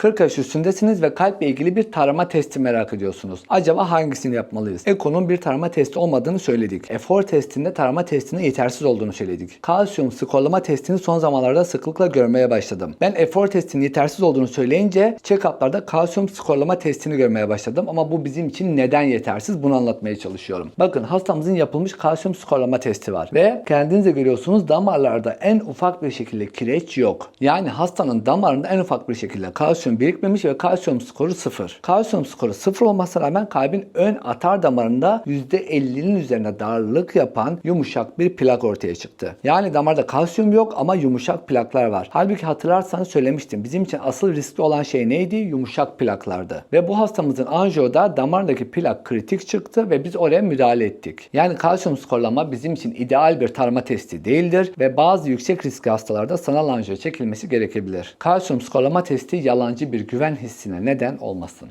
40 yaş üstündesiniz ve kalple ilgili bir tarama testi merak ediyorsunuz. Acaba hangisini yapmalıyız? Eko'nun bir tarama testi olmadığını söyledik. Efor testinde tarama testinin yetersiz olduğunu söyledik. Kalsiyum skorlama testini son zamanlarda sıklıkla görmeye başladım. Ben efor testinin yetersiz olduğunu söyleyince check-up'larda kalsiyum skorlama testini görmeye başladım ama bu bizim için neden yetersiz bunu anlatmaya çalışıyorum. Bakın hastamızın yapılmış kalsiyum skorlama testi var ve kendiniz de görüyorsunuz damarlarda en ufak bir şekilde kireç yok. Yani hastanın damarında en ufak bir şekilde kalsiyum birikmemiş ve kalsiyum skoru sıfır. Kalsiyum skoru sıfır olmasına rağmen kalbin ön atar damarında %50'nin üzerine darlık yapan yumuşak bir plak ortaya çıktı. Yani damarda kalsiyum yok ama yumuşak plaklar var. Halbuki hatırlarsanız söylemiştim. Bizim için asıl riskli olan şey neydi? Yumuşak plaklardı. Ve bu hastamızın anjiyoda damardaki plak kritik çıktı ve biz oraya müdahale ettik. Yani kalsiyum skorlama bizim için ideal bir tarama testi değildir ve bazı yüksek riskli hastalarda sanal anjiyo çekilmesi gerekebilir. Kalsiyum skorlama testi yalancı bir güven hissine neden olmasın.